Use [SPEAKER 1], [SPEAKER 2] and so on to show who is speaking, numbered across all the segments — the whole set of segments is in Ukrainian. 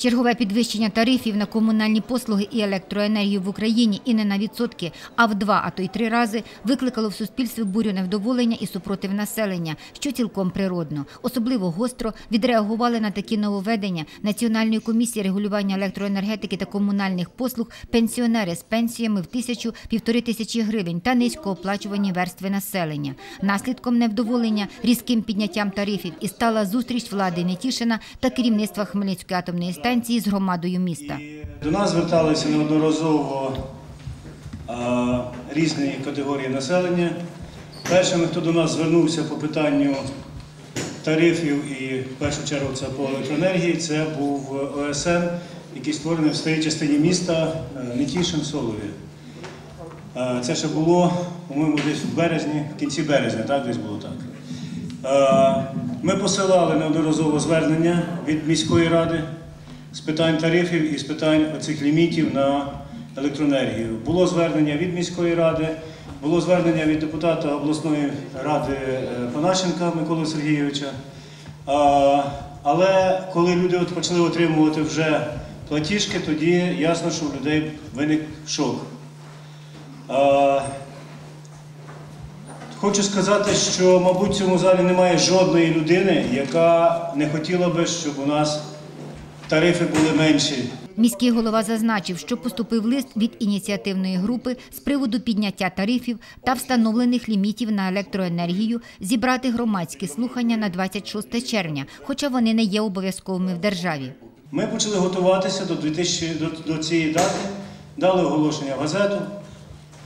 [SPEAKER 1] Чергове підвищення тарифів на комунальні послуги і електроенергію в Україні і не на відсотки, а в два, а то й три рази викликало в суспільстві бурю невдоволення і супротив населення, що цілком природно. Особливо гостро відреагували на такі нововведення Національної комісії регулювання електроенергетики та комунальних послуг пенсіонери з пенсіями в тисячу півтори тисячі гривень та низькооплачувані верстви населення. Наслідком невдоволення різким підняттям тарифів і стала зустріч влади Нетішина та керівництва Хмельницької атомної станції з громадою міста.
[SPEAKER 2] До нас зверталися неодноразово різні категорії населення. Першими, хто до нас звернувся по питанню тарифів, і в першу чергу це по електроенергії, це був ОСН, який створений в старій частині міста е, Нетішин Солові. Е, Це ще було, по-моєму, десь в березні, в кінці березня, так десь було так. Е, Ми посилали неодноразово звернення від міської ради з питань тарифів і з питань оцих лімітів на електроенергію. Було звернення від міської ради, було звернення від депутата обласної ради е, Панащенка Миколи Сергійовича. Але коли люди от почали отримувати вже платіжки, тоді ясно, що у людей виник шок. Хочу сказати, що, мабуть, в цьому залі немає жодної людини, яка не хотіла би, щоб у нас тарифи були менші.
[SPEAKER 1] Міський голова зазначив, що поступив лист від ініціативної групи з приводу підняття тарифів та встановлених лімітів на електроенергію зібрати громадські слухання на 26 червня, хоча вони не є обов'язковими в державі.
[SPEAKER 2] Ми почали готуватися до, 2000, до, до цієї дати, дали оголошення в газету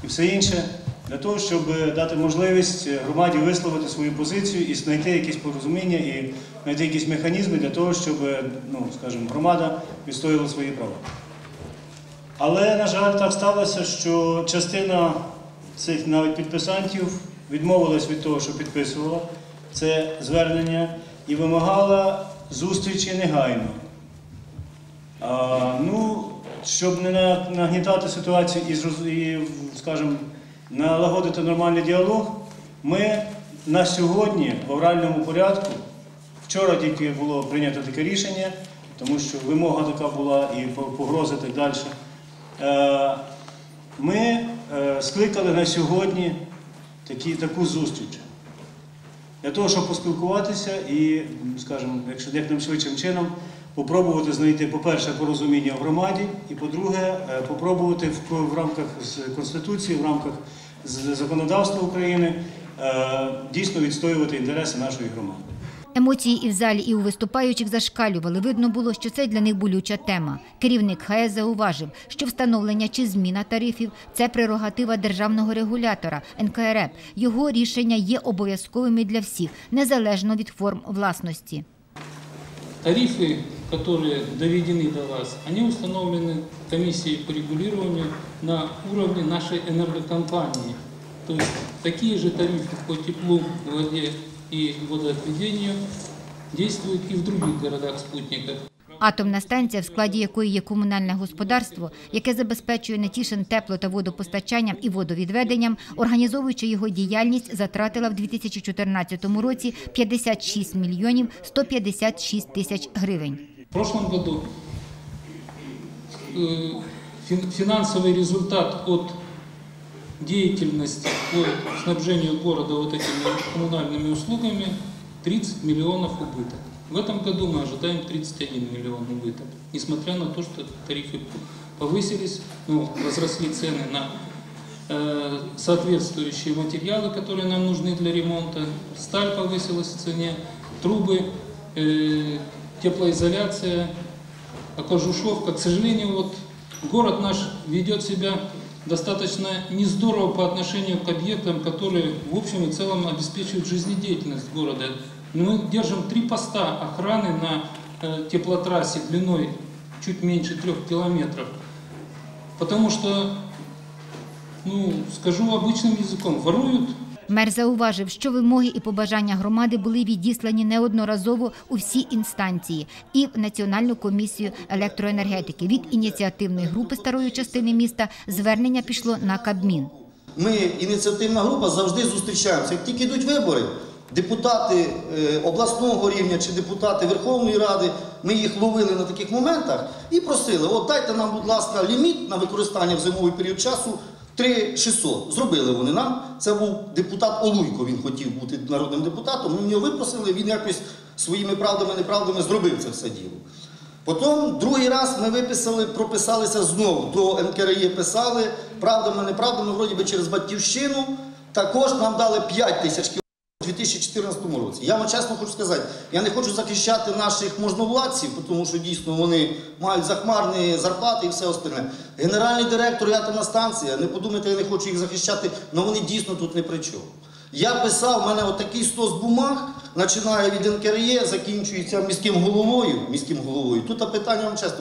[SPEAKER 2] і все інше, для того, щоб дати можливість громаді висловити свою позицію і знайти якісь порозуміння і знайти якісь механізми для того, щоб ну, скажімо, громада відстояла свої права. Але, на жаль, так сталося, що частина цих навіть підписантів відмовилась від того, що підписувала це звернення, і вимагала зустрічі негайно. А, ну, щоб не нагнітати ситуацію і, скажімо, налагодити нормальний діалог, ми на сьогодні в авральному порядку, вчора тільки було прийнято таке рішення, тому що вимога така була і по- погрози так далі. Е, Ми е, скликали на сьогодні такі, таку зустріч для того, щоб поспілкуватися і, скажімо, якщо як швидшим чином, попробувати знайти, по-перше, порозуміння в громаді, і по-друге, е, попробувати в, в рамках з Конституції, в рамках з законодавства України е, дійсно відстоювати інтереси нашої громади.
[SPEAKER 1] Емоції і в залі, і у виступаючих зашкалювали. Видно було, що це для них болюча тема. Керівник ХАЕС зауважив, що встановлення чи зміна тарифів це прерогатива державного регулятора НКРЕП. Його рішення є обов'язковими для всіх, незалежно від форм власності.
[SPEAKER 3] Тарифы, которые доведены до вас, они установлены комиссией по регулированию на уровне нашей энергокомпании. То есть такие же тарифы по теплу, воде и водоотведению действуют и в других городах-спутниках.
[SPEAKER 1] Атомна станція, в складі якої є комунальне господарство, яке забезпечує Нетішин тепло та водопостачанням і водовідведенням, організовуючи його діяльність, затратила в 2014 році 56 мільйонів 156 тисяч гривень.
[SPEAKER 3] В прошлом году э, фин- финансовый результат от деятельности по снабжению города вот этими коммунальными услугами 30 миллионов убыток. В этом году мы ожидаем 31 миллион убыток, несмотря на то, что тарифы повысились, ну, возросли цены на э, соответствующие материалы, которые нам нужны для ремонта. Сталь повысилась в цене, трубы, э, теплоизоляция, окожушевка. К сожалению, вот город наш ведет себя достаточно нездорово по отношению к объектам, которые в общем и целом обеспечивают жизнедеятельность города. Мы держим три поста охраны на э, теплотрассе длиной чуть меньше трех километров. Потому что, ну, скажу обычным языком, воруют
[SPEAKER 1] Мер зауважив, що вимоги і побажання громади були відіслані неодноразово у всі інстанції і в Національну комісію електроенергетики. Від ініціативної групи старої частини міста звернення пішло на Кабмін.
[SPEAKER 4] Ми, ініціативна група, завжди зустрічаємося. Як тільки йдуть вибори, депутати е, обласного рівня чи депутати Верховної Ради, ми їх ловили на таких моментах і просили, от дайте нам, будь ласка, ліміт на використання в зимовий період часу 3600. Зробили вони нам. Це був депутат Олуйко, він хотів бути народним депутатом. Ми його випросили, він якось своїми правдами, неправдами зробив це все діло. Потім другий раз ми виписали, прописалися знову. До НКРЄ писали правдами, неправдами, вроді би через батьківщину. Також нам дали 5 тисяч кілометрів у 2014 році. Я вам чесно хочу сказати, я не хочу захищати наших можновладців, тому що дійсно вони мають захмарні зарплати і все остальне. Генеральний директор і атомна станція, не подумайте, я не хочу їх захищати, але вони дійсно тут не при чому. Я писав, в мене отакий стос бумаг, починає від НКРЄ, закінчується міським головою. Міським головою. Тут питання вам чесно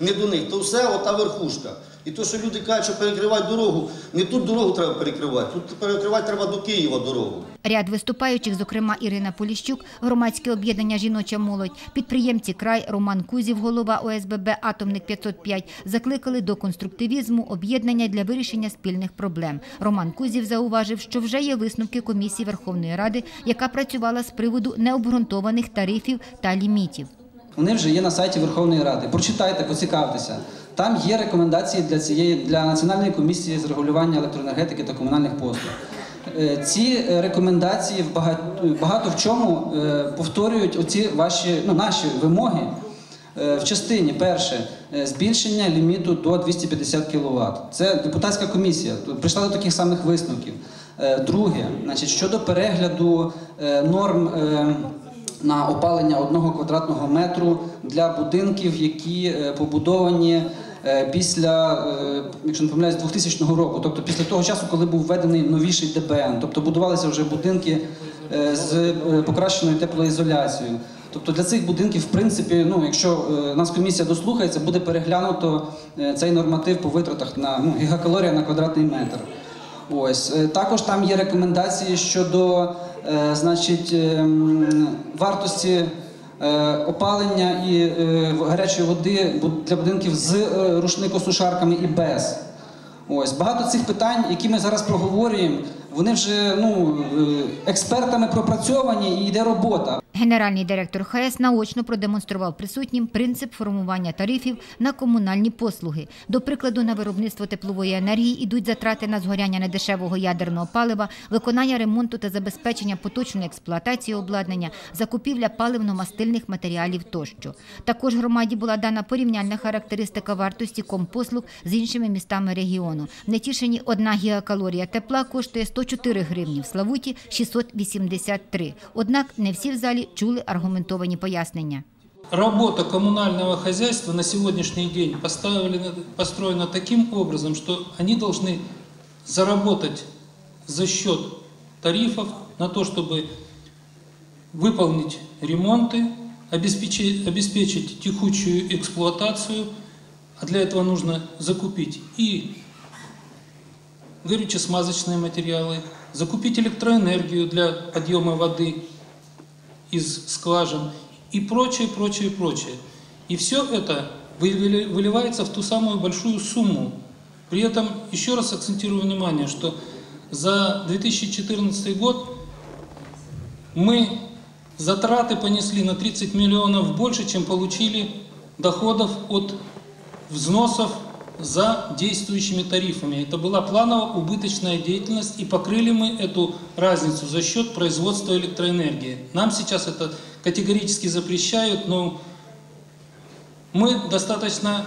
[SPEAKER 4] не до них, то все ота верхушка. І то, що люди кажуть, що перекривати дорогу, не тут дорогу треба перекривати, тут перекривати треба до Києва дорогу.
[SPEAKER 1] Ряд виступаючих, зокрема Ірина Поліщук, громадське об'єднання Жіноча молодь, підприємці край Роман Кузів, голова ОСББ Атомник 505, закликали до конструктивізму об'єднання для вирішення спільних проблем. Роман Кузів зауважив, що вже є висновки комісії Верховної Ради, яка працювала з приводу необґрунтованих тарифів та лімітів.
[SPEAKER 5] Вони вже є на сайті Верховної Ради. Прочитайте, поцікавтеся. Там є рекомендації для цієї для Національної комісії з регулювання електроенергетики та комунальних послуг. Е, Ці е, рекомендації в багато, багато в чому е, повторюють оці ваші ну, наші вимоги в частині перше збільшення ліміту до 250 кВт. Це депутатська комісія. Прийшла до таких самих висновків. Друге, значить, щодо перегляду норм. на опалення одного квадратного метру для будинків, які побудовані після, е, якщо не помиляюсь, 2000 року, тобто після того часу, коли був введений новіший ДБН, тобто будувалися вже будинки е, з е, покращеною теплоізоляцією. Тобто для цих будинків, в принципі, ну якщо е, нас комісія дослухається, буде переглянуто е, цей норматив по витратах на ну, гігакалорія на квадратний метр. Ось Е, також там є рекомендації щодо е, значить, ем, вартості е, опалення і е, гарячої води для будинків з е, рушникосушарками і без. Ось багато цих питань, які ми зараз проговорюємо, вони вже ну е, експертами пропрацьовані і йде робота.
[SPEAKER 1] Генеральний директор ХС наочно продемонстрував присутнім принцип формування тарифів на комунальні послуги. До прикладу, на виробництво теплової енергії йдуть затрати на згоряння недешевого ядерного палива, виконання ремонту та забезпечення поточної експлуатації обладнання, закупівля паливно-мастильних матеріалів тощо. Також громаді була дана порівняльна характеристика вартості компослуг з іншими містами регіону. В Нетішині одна гігакалорія тепла коштує 104 гривні, в Славуті 683. Однак не всі в залі чули аргументовані пояснення.
[SPEAKER 3] Работа коммунального хозяйства на сегодняшний день поставлена, построена таким образом, что они должны заработать за счет тарифов на то, чтобы выполнить ремонты, обеспечить, обеспечить текущую эксплуатацию, а для этого нужно закупить и горюче-смазочные материалы, закупить электроэнергию для подъема воды из скважин и прочее, прочее, прочее. И все это выли- выливается в ту самую большую сумму. При этом еще раз акцентирую внимание, что за 2014 год мы затраты понесли на 30 миллионов больше, чем получили доходов от взносов за действующими тарифами. Это была планово-убыточная деятельность, и покрыли мы эту разницу за счет производства электроэнергии. Нам сейчас это категорически запрещают, но мы достаточно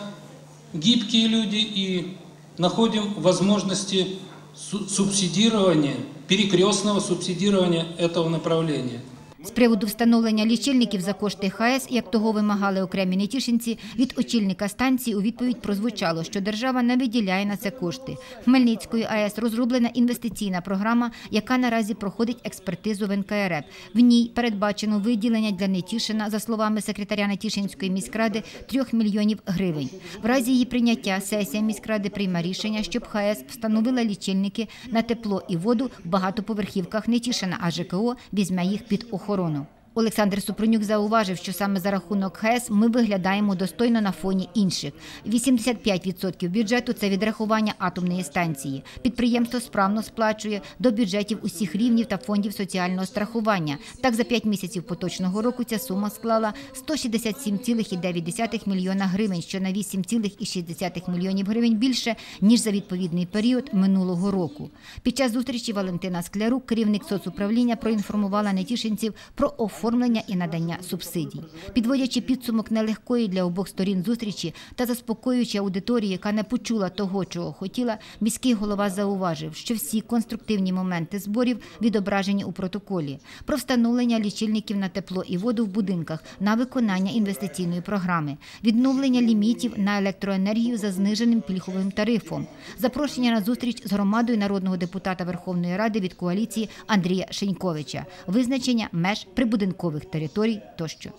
[SPEAKER 3] гибкие люди и находим возможности су- субсидирования, перекрестного субсидирования этого направления.
[SPEAKER 1] З приводу встановлення лічильників за кошти ХАЕС, як того вимагали окремі нетішинці, від очільника станції у відповідь прозвучало, що держава не виділяє на це кошти. Хмельницькою АЕС розроблена інвестиційна програма, яка наразі проходить експертизу в НКРЕП. В ній передбачено виділення для Нетішина, за словами секретаря Нетішинської міськради, 3 мільйонів гривень. В разі її прийняття сесія міськради прийме рішення, щоб ХАЕС встановила лічильники на тепло і воду в багатоповерхівках Нетішина, а ЖКО візьме їх під охорону. Corona. Олександр Супрунюк зауважив, що саме за рахунок ХЕС ми виглядаємо достойно на фоні інших. 85% бюджету це відрахування атомної станції. Підприємство справно сплачує до бюджетів усіх рівнів та фондів соціального страхування. Так, за 5 місяців поточного року ця сума склала 167,9 мільйона гривень, що на 8,6 мільйонів гривень більше, ніж за відповідний період минулого року. Під час зустрічі Валентина Склярук, керівник соцуправління, проінформувала нетішинців про оформлення і надання субсидій. Підводячи підсумок нелегкої для обох сторін зустрічі та заспокоюючи аудиторію, яка не почула того, чого хотіла, міський голова зауважив, що всі конструктивні моменти зборів відображені у протоколі про встановлення лічильників на тепло і воду в будинках на виконання інвестиційної програми, відновлення лімітів на електроенергію за зниженим пільговим тарифом, запрошення на зустріч з громадою народного депутата Верховної Ради від коаліції Андрія Шеньковича, визначення меж прибудинкових територій тощо.